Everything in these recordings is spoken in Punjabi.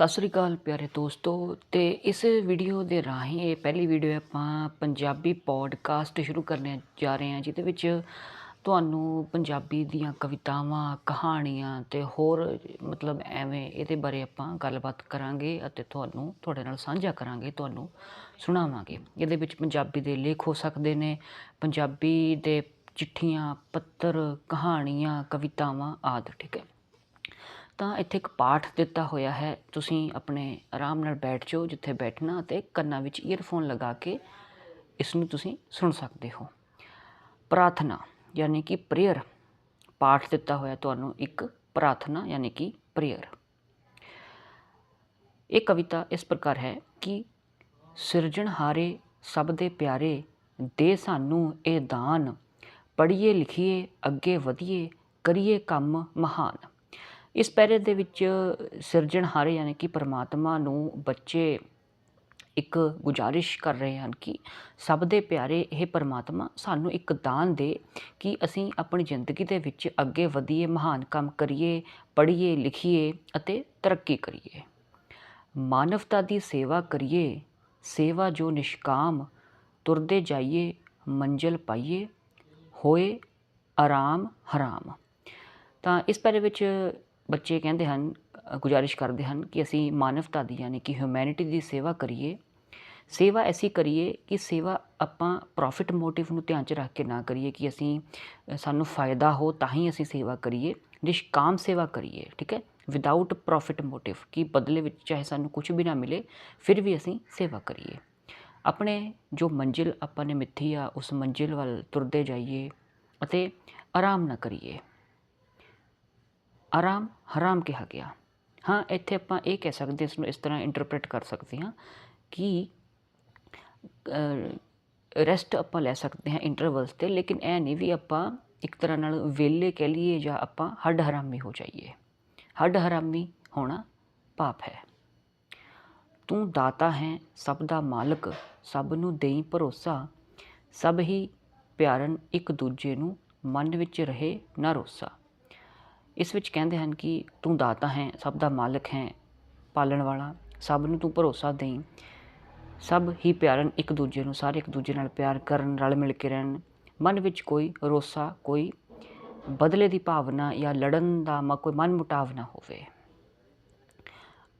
ਸਤਿ ਸ੍ਰੀ ਅਕਾਲ ਪਿਆਰੇ ਦੋਸਤੋ, ਤੇ ਇਸ ਵੀਡੀਓ ਦੇ ਰਾਹੀਂ ਇਹ ਪਹਿਲੀ ਵੀਡੀਓ ਆਪਾਂ ਪੰਜਾਬੀ ਪੋਡਕਾਸਟ ਸ਼ੁਰੂ ਕਰਨ ਜਾ ਰਹੇ ਹਾਂ, ਜਿਹਦੇ ਵਿੱਚ ਤੁਹਾਨੂੰ ਪੰਜਾਬੀ ਦੀਆਂ ਕਵਿਤਾਵਾਂ, ਕਹਾਣੀਆਂ ਤੇ ਹੋਰ ਮਤਲਬ ਐਵੇਂ ਇਹਦੇ ਬਾਰੇ ਆਪਾਂ ਗੱਲਬਾਤ ਕਰਾਂਗੇ ਅਤੇ ਤੁਹਾਨੂੰ, ਤੁਹਾਡੇ ਨਾਲ ਸਾਂਝਾ ਕਰਾਂਗੇ, ਤੁਹਾਨੂੰ ਸੁਣਾਵਾਂਗੇ। ਇਹਦੇ ਵਿੱਚ ਪੰਜਾਬੀ ਦੇ ਲੇਖ ਹੋ ਸਕਦੇ ਨੇ, ਪੰਜਾਬੀ ਦੇ ਚਿੱਠੀਆਂ, ਪੱਤਰ, ਕਹਾਣੀਆਂ, ਕਵਿਤਾਵਾਂ ਆਦਿ, ਠੀਕ ਹੈ। ਤਾਂ ਇੱਥੇ ਇੱਕ ਪਾਠ ਦਿੱਤਾ ਹੋਇਆ ਹੈ। ਤੁਸੀਂ ਆਪਣੇ ਆਰਾਮ ਨਾਲ ਬੈਠ ਜਾਓ ਜਿੱਥੇ ਬੈਠਣਾ ਅਤੇ ਕੰਨਾਂ ਵਿੱਚ ਈਅਰਫੋਨ ਲਗਾ ਕੇ ਇਸ ਨੂੰ ਤੁਸੀਂ ਸੁਣ ਸਕਦੇ ਹੋ। ਪ੍ਰਾਰਥਨਾ, ਯਾਨੀ ਕਿ ਪ੍ਰੇਅਰ ਪਾਠ ਦਿੱਤਾ ਹੋਇਆ ਤੁਹਾਨੂੰ ਇੱਕ ਪ੍ਰਾਰਥਨਾ, ਯਾਨੀ ਕਿ ਪ੍ਰੇਅਰ ਇਹ ਕਵਿਤਾ ਇਸ ਪ੍ਰਕਾਰ ਹੈ ਕਿ ਸਿਰਜਣਹਾਰੇ ਸਭ ਦੇ ਪਿਆਰੇ, ਦੇ ਸਾਨੂੰ ਇਹ ਦਾਨ, ਪੜ੍ਹੀਏ ਲਿਖੀਏ, ਅੱਗੇ ਵਧੀਏ, ਕਰੀਏ ਕੰਮ ਮਹਾਨ। ਇਸ ਪੈਰੇ ਦੇ ਵਿੱਚ ਸਿਰਜਣਹਾਰੇ ਯਾਨੀ ਕਿ ਪਰਮਾਤਮਾ ਨੂੰ ਬੱਚੇ ਇੱਕ ਗੁਜ਼ਾਰਿਸ਼ ਕਰ ਰਹੇ ਹਨ ਕਿ ਸਭ ਦੇ ਪਿਆਰੇ ਇਹ ਪਰਮਾਤਮਾ ਸਾਨੂੰ ਇੱਕ ਦਾਨ ਦੇ ਕਿ ਅਸੀਂ ਆਪਣੀ ਜ਼ਿੰਦਗੀ ਦੇ ਵਿੱਚ ਅੱਗੇ ਵਧੀਏ, ਮਹਾਨ ਕੰਮ ਕਰੀਏ, ਪੜ੍ਹੀਏ, ਲਿਖੀਏ ਅਤੇ ਤਰੱਕੀ ਕਰੀਏ। ਮਾਨਵਤਾ ਦੀ ਸੇਵਾ ਕਰੀਏ, ਸੇਵਾ ਜੋ ਨਿਸ਼ਕਾਮ, ਤੁਰਦੇ ਜਾਈਏ, ਮੰਜ਼ਿਲ ਪਾਈਏ, ਹੋਏ, ਆਰਾਮ, ਹਰਾਮ। ਤਾਂ ਇਸ ਬਾਰੇ ਵਿੱਚ ਬੱਚੇ ਕਹਿੰਦੇ ਹਨ ਗੁਜ਼ਾਰਿਸ਼ ਕਰਦੇ ਹਨ ਕਿ ਅਸੀਂ ਮਾਨਵਤਾ ਦੀ ਯਾਨੀ ਕਿ ਹਿਊਮੈਨਿਟੀ ਦੀ ਸੇਵਾ ਕਰੀਏ। ਸੇਵਾ ਐਸੀ ਕਰੀਏ ਕਿ ਸੇਵਾ ਆਪਾਂ ਪ੍ਰੋਫਿਟ ਮੋਟਿਵ ਨੂੰ ਧਿਆਨ 'ਚ ਰੱਖ ਕੇ ਨਾ ਕਰੀਏ ਕਿ ਅਸੀਂ ਸਾਨੂੰ ਫਾਇਦਾ ਹੋ ਤਾਂ ਹੀ ਅਸੀਂ ਸੇਵਾ ਕਰੀਏ, ਨਿਸ਼ਕਾਮ ਸੇਵਾ ਕਰੀਏ, ਠੀਕ ਹੈ? ਵਿਦਆਊਟ ਪ੍ਰੋਫਿਟ ਮੋਟਿਵ ਕਿ ਬਦਲੇ ਵਿੱਚ ਚਾਹੇ ਸਾਨੂੰ ਕੁਝ ਵੀ ਨਾ ਮਿਲੇ, ਫਿਰ ਵੀ ਅਸੀਂ ਸੇਵਾ ਕਰੀਏ। ਆਪਣੇ ਜੋ ਮੰਜ਼ਿਲ ਆਪਾਂ ਨੇ ਮਿੱਥੀ ਆ, ਉਸ ਮੰਜ਼ਿਲ ਵੱਲ ਤੁਰਦੇ ਜਾਈਏ ਅਤੇ ਆਰਾਮ ਨਾ ਕਰੀਏ। ਆਰਾਮ, ਹਰਾਮ ਕਿਹਾ ਗਿਆ। ਹਾਂ, ਇੱਥੇ ਆਪਾਂ ਇਹ ਕਹਿ ਸਕਦੇ ਇਸ ਨੂੰ ਇਸ ਤਰ੍ਹਾਂ ਇੰਟਰਪ੍ਰੀਟ ਕਰ ਸਕਦੇ ਹਾਂ ਕਿ ਰੈਸਟ ਆਪਾਂ ਲੈ ਸਕਦੇ ਹਾਂ ਇੰਟਰਵਲਸ ਤੇ, ਲੇਕਿਨ ਇਹ ਨਹੀਂ ਵੀ ਆਪਾਂ ਇੱਕ ਤਰ੍ਹਾਂ ਨਾਲ ਵੇਲੇ ਕਹਿ ਲਈਏ ਜਾਂ ਆਪਾਂ ਹੱਡ ਹਰਾਮੀ ਹੋ ਜਾਈਏ। ਹੱਡ ਹਰਾਮੀ ਹੋਣਾ ਪਾਪ ਹੈ। ਤੂੰ ਦਾਤਾ ਹੈ, ਸਭ ਦਾ ਮਾਲਕ, ਸਭ ਨੂੰ ਦੇਈ ਭਰੋਸਾ, ਸਭ ਹੀ ਪਿਆਰਨ ਇੱਕ ਦੂਜੇ ਨੂੰ ਮਨ ਵਿੱਚ ਰਹੇ ਨਾ ਰੋਸਾ। ਇਸ ਵਿੱਚ ਕਹਿੰਦੇ ਹਨ ਕਿ ਤੂੰ ਦਾਤਾ ਹੈ, ਸਭ ਦਾ ਮਾਲਕ ਹੈ, ਪਾਲਣ ਵਾਲਾ। ਸਭ ਨੂੰ ਤੂੰ ਭਰੋਸਾ ਦੇਈ। ਸਭ ਹੀ ਪਿਆਰਨ ਇੱਕ ਦੂਜੇ ਨੂੰ, ਸਾਰੇ ਇੱਕ ਦੂਜੇ ਨਾਲ ਪਿਆਰ ਕਰਨ, ਰਲ ਮਿਲ ਕੇ ਰਹਿਣ। ਮਨ ਵਿੱਚ ਕੋਈ ਰੋਸਾ, ਕੋਈ ਬਦਲੇ ਦੀ ਭਾਵਨਾ ਜਾਂ ਲੜਨ ਦਾ ਮ, ਕੋਈ ਮਨ ਮੁਟਾਵ ਨਾ ਹੋਵੇ।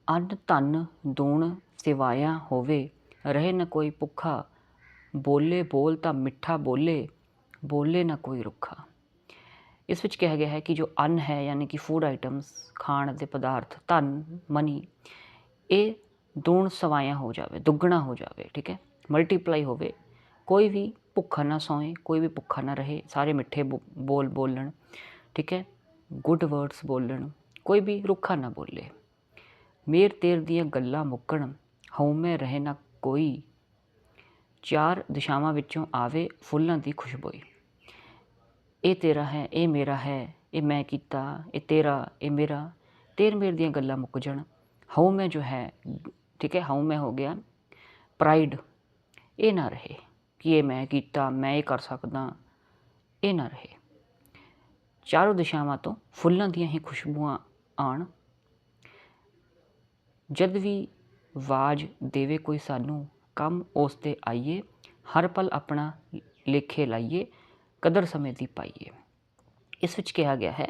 ਅੰਨ ਧਨ ਦੂਣ ਸਿਵਾਇਆ ਹੋਵੇ। ਰਹੇ ਨਾ ਕੋਈ ਭੁੱਖਾ, ਬੋਲੇ ਬੋਲ ਤਾਂ ਮਿੱਠਾ ਬੋਲੇ ਬੋਲੇ ਨਾ ਕੋਈ ਰੁੱਖਾ। ਇਸ ਵਿੱਚ ਕਿਹਾ ਗਿਆ ਹੈ ਕਿ ਜੋ ਅੰਨ ਹੈ, ਯਾਨੀ ਕਿ ਫੂਡ ਆਈਟਮਸ ਖਾਣ ਦੇ ਪਦਾਰਥ, ਧਨ ਮਨੀ ਇਹ ਦੂਣ ਸਵਾਇਆ ਹੋ ਜਾਵੇ, ਦੁੱਗਣਾ ਹੋ ਜਾਵੇ, ਠੀਕ ਹੈ? ਮਲਟੀਪਲਾਈ ਹੋਵੇ, ਕੋਈ ਵੀ ਭੁੱਖਾ ਨਾ ਸੋਏ, ਕੋਈ ਵੀ ਭੁੱਖਾ ਨਾ ਰਹੇ, ਸਾਰੇ ਮਿੱਠੇ ਬੋ- ਬੋਲ ਬੋਲਣ, ਠੀਕ ਹੈ? ਗੁੱਡ ਵਰਡਸ ਬੋਲਣ, ਕੋਈ ਵੀ ਰੁੱਖਾ ਨਾ ਬੋਲੇ। ਮੇਰ ਤੇਰ ਦੀਆਂ ਗੱਲਾਂ ਮੁੱਕਣ ਹਉਮੈ ਰਹੇ ਨਾ ਕੋਈ, ਚਾਰ ਦਿਸ਼ਾਵਾਂ ਵਿੱਚੋਂ ਆਵੇ ਫੁੱਲਾਂ ਦੀ ਖੁਸ਼ਬੋਈ। ਇਹ ਤੇਰਾ ਹੈ, ਇਹ ਮੇਰਾ ਹੈ, ਇਹ ਮੈਂ ਕੀਤਾ, ਇਹ ਤੇਰਾ, ਇਹ ਮੇਰਾ। ਤੇਰ ਮੇਰ ਦੀਆਂ ਗੱਲਾਂ ਮੁੱਕ ਜਾਣ। ਹਉ ਮੈਂ ਜੋ ਹੈ, ਠੀਕ ਹੈ, ਹਉ ਮੈਂ ਹੋ ਗਿਆ। ਪ੍ਰਾਈਡ ਇਹ ਨਾ ਰਹੇ ਕਿ ਇਹ ਮੈਂ ਕੀਤਾ, ਮੈਂ ਇਹ ਕਰ ਸਕਦਾ, ਇਹ ਨਾ ਰਹੇ। ਚਾਰੋਂ ਦਿਸ਼ਾਵਾਂ ਤੋਂ ਫੁੱਲਾਂ ਦੀਆਂ ਹੀ ਖੁਸ਼ਬੂਆਂ ਆਣ ਜਦ ਵੀ ਆਵਾਜ਼ ਦੇਵੇ ਕੋਈ ਸਾਨੂੰ, ਕੰਮ ਉਸ ਤੇ ਆਈਏ, ਹਰ ਪਲ ਆਪਣਾ ਲੇਖੇ ਲਾਈਏ। ਕਦਰ ਸਮੇਂ ਦੀ ਪਾਈਏ। ਇਸ ਵਿੱਚ ਕਿਹਾ ਗਿਆ ਹੈ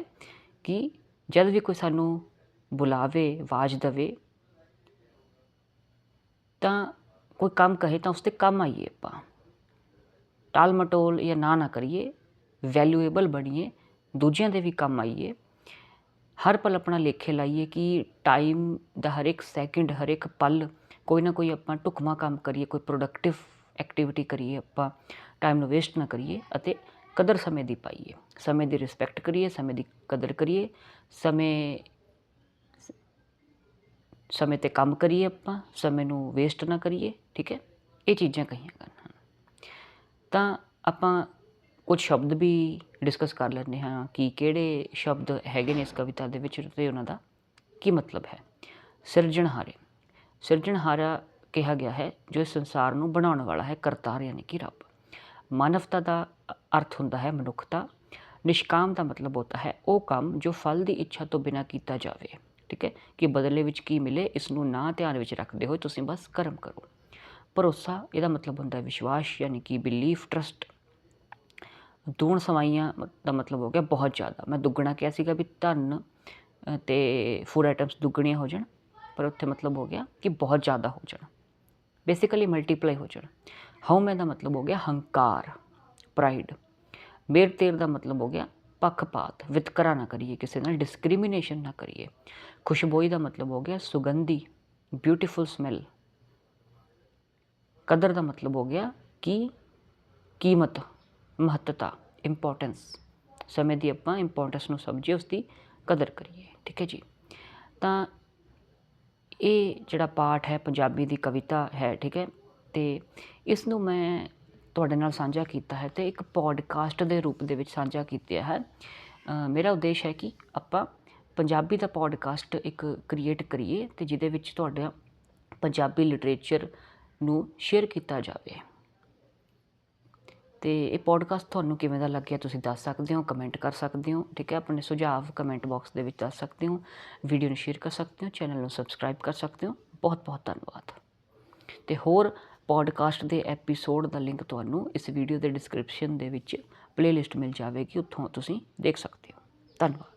ਕਿ ਜਦ ਵੀ ਕੋਈ ਸਾਨੂੰ ਬੁਲਾਵੇ, ਆਵਾਜ਼ ਦੇਵੇ, ਤਾਂ ਕੋਈ ਕੰਮ ਕਹੇ ਤਾਂ ਉਸ ਤੇ ਕੰਮ ਆਈਏ ਆਪਾਂ। ਟਾਲ ਮਟੋਲ ਜਾਂ ਨਾ ਨਾ ਕਰੀਏ ਵੈਲਿਊਏਬਲ ਬਣੀਏ, ਦੂਜਿਆਂ ਦੇ ਵੀ ਕੰਮ ਆਈਏ। ਹਰ ਪਲ ਆਪਣਾ ਲੇਖੇ ਲਾਈਏ ਕਿ ਟਾਈਮ ਦਾ ਹਰ ਇੱਕ ਸੈਕਿੰਡ ਹਰ ਇੱਕ ਪਲ ਕੋਈ ਨਾ ਕੋਈ ਆਪਾਂ ਢੁਕਵਾਂ ਕੰਮ ਕਰੀਏ, ਕੋਈ ਪ੍ਰੋਡਕਟਿਵ ਐਕਟੀਵਿਟੀ ਕਰੀਏ ਆਪਾਂ ਟਾਈਮ ਨੂੰ ਵੇਸਟ ਨਾ ਕਰੀਏ ਅਤੇ ਕਦਰ ਸਮੇਂ ਦੀ ਪਾਈਏ। ਸਮੇਂ ਦੀ ਰਿਸਪੈਕਟ ਕਰੀਏ, ਸਮੇਂ ਦੀ ਕਦਰ ਕਰੀਏ, ਸਮੇਂ ਸਮੇਂ ਤੇ ਕੰਮ ਕਰੀਏ ਆਪਾਂ, ਸਮੇਂ ਨੂੰ ਵੇਸਟ ਨਾ ਕਰੀਏ, ਠੀਕ ਹੈ? ਇਹ ਚੀਜ਼ਾਂ ਕਹੀਆਂ ਗਈਆਂ ਹਨ। ਤਾਂ ਆਪਾਂ ਕੁਝ ਸ਼ਬਦ ਵੀ ਡਿਸਕਸ ਕਰ ਲੈਂਦੇ ਹਾਂ ਕਿ ਕਿਹੜੇ ਸ਼ਬਦ ਹੈਗੇ ਨੇ ਇਸ ਕਵਿਤਾ ਦੇ ਵਿੱਚ ਤੇ ਉਹਨਾਂ ਦਾ ਕੀ ਮਤਲਬ ਹੈ। ਸਿਰਜਣਹਾਰੇ। ਸਿਰਜਣਹਾਰਾ ਕਿਹਾ ਗਿਆ ਹੈ, ਜੋ ਸੰਸਾਰ ਨੂੰ ਬਣਾਉਣ ਵਾਲਾ ਹੈ, ਕਰਤਾਰ ਯਾਨੀ ਕਿ ਰੱਬ। ਮਾਨਵਤਾ ਦਾ ਅਰਥ ਹੁੰਦਾ ਹੈ ਮਨੁੱਖਤਾ। ਨਿਸ਼ਕਾਮ ਦਾ ਮਤਲਬ ਹੁੰਦਾ ਹੈ ਉਹ ਕੰਮ ਜੋ ਫਲ ਦੀ ਇੱਛਾ ਤੋਂ ਬਿਨਾਂ ਕੀਤਾ ਜਾਵੇ। ਠੀਕ ਹੈ? ਕਿ ਬਦਲੇ ਵਿੱਚ ਕੀ ਮਿਲੇ ਇਸ ਨੂੰ ਨਾ ਧਿਆਨ ਵਿੱਚ ਰੱਖਦੇ ਹੋਏ ਤੁਸੀਂ ਬਸ ਕਰਮ ਕਰੋ। ਭਰੋਸਾ ਇਹਦਾ ਮਤਲਬ ਹੁੰਦਾ ਹੈ ਵਿਸ਼ਵਾਸ ਯਾਨੀ ਕਿ ਬਿਲੀਫ ਟਰਸਟ ਦੂਣ ਸਵਾਈਆਂ ਮ- ਦਾ ਮਤਲਬ ਹੋ ਗਿਆ ਬਹੁਤ ਜ਼ਿਆਦਾ। ਮੈਂ ਦੁੱਗਣਾ ਕਿਹਾ ਸੀਗਾ ਵੀ ਧਨ ਅ, ਤੇ ਫੂਡ ਆਈਟਮਸ ਦੁੱਗਣੀਆਂ ਹੋ ਜਾਣ ਪਰ ਉੱਥੇ ਮਤਲਬ ਹੋ ਗਿਆ ਕਿ ਬਹੁਤ ਜ਼ਿਆਦਾ ਹੋ ਜਾਣ। ਬੇਸਿਕਲੀ ਮਲਟੀਪਲਾਈ ਹੋ ਜਾਣ। ਹਉਮੈ ਦਾ ਮਤਲਬ ਹੋ ਗਿਆ ਹੰਕਾਰ ਪ੍ਰਾਈਡ ਮੇਰ ਤੇਰ ਦਾ ਮਤਲਬ ਹੋ ਗਿਆ ਪੱਖਪਾਤ, ਵਿਤਕਰਾ ਨਾ ਕਰੀਏ ਕਿਸੇ ਨਾਲ ਡਿਸਕ੍ਰਿਮੀਨੇਸ਼ਨ ਨਾ ਕਰੀਏ। ਖੁਸ਼ਬੋਈ ਦਾ ਮਤਲਬ ਹੋ ਗਿਆ ਸੁਗੰਧੀ ਬਿਊਟੀਫੁਲ ਸਮੈਲ ਕਦਰ ਦਾ ਮਤਲਬ ਹੋ ਗਿਆ ਕਿ? ਕੀਮਤ, ਮਹੱਤਤਾ ਇੰਪੋਰਟੈਂਸ ਸਮੇਂ ਦੀ ਆਪਾਂ ਇੰਪੋਰਟੈਂਸ ਨੂੰ ਸਮਝੀਏ ਉਸ ਦੀ ਕਦਰ ਕਰੀਏ। ਠੀਕ ਹੈ ਜੀ? ਤਾਂ ਇਹ ਜਿਹੜਾ ਪਾਠ ਹੈ, ਪੰਜਾਬੀ ਦੀ ਕਵਿਤਾ ਹੈ, ਠੀਕ ਹੈ ਤੇ ਇਸ ਨੂੰ ਮੈਂ ਤੁਹਾਡੇ ਨਾਲ ਸਾਂਝਾ ਕੀਤਾ ਹੈ ਤੇ ਇੱਕ ਪੋਡਕਾਸਟ ਦੇ ਰੂਪ ਦੇ ਵਿੱਚ ਸਾਂਝਾ ਕੀਤਾ ਹੈ। ਮੇਰਾ ਉਦੇਸ਼ ਹੈ ਕਿ ਆਪਾਂ ਪੰਜਾਬੀ ਦਾ ਪੋਡਕਾਸਟ ਇੱਕ ਕ੍ਰੀਏਟ ਕਰੀਏ ਤੇ ਜਿਹਦੇ ਵਿੱਚ ਤੁਹਾਡਾ ਪੰਜਾਬੀ ਲਿਟਰੇਚਰ ਨੂੰ ਸ਼ੇਅਰ ਕੀਤਾ ਜਾਵੇ। ਤੇ ਇਹ ਪੋਡਕਾਸਟ ਤੁਹਾਨੂੰ ਕਿਵੇਂ ਦਾ ਲੱਗਿਆ ਤੁਸੀਂ ਦੱਸ ਸਕਦੇ ਹੋ ਕਮੈਂਟ ਕਰ ਸਕਦੇ ਹੋ, ਠੀਕ ਹੈ? ਆਪਣੇ ਸੁਝਾਅ ਕਮੈਂਟ ਬਾਕਸ ਦੇ ਵਿੱਚ ਦੱਸ ਸਕਦੇ ਹੋ ਵੀਡੀਓ ਨੂੰ ਸ਼ੇਅਰ ਕਰ ਸਕਦੇ ਹੋ ਚੈਨਲ ਨੂੰ ਸਬਸਕ੍ਰਾਈਬ ਕਰ ਸਕਦੇ ਹੋ। ਬਹੁਤ ਬਹੁਤ ਧੰਨਵਾਦ। ਤੇ ਹੋਰ ਪੋਡਕਾਸਟ ਦੇ ਐਪੀਸੋਡ ਦਾ ਲਿੰਕ ਤੁਹਾਨੂੰ ਇਸ ਵੀਡੀਓ ਦੇ ਡਿਸਕ੍ਰਿਪਸ਼ਨ ਦੇ ਵਿੱਚ ਪਲੇਲਿਸਟ ਮਿਲ ਜਾਵੇਗੀ, ਉੱਥੋਂ ਤੁਸੀਂ ਦੇਖ ਸਕਦੇ ਹੋ। ਧੰਨਵਾਦ।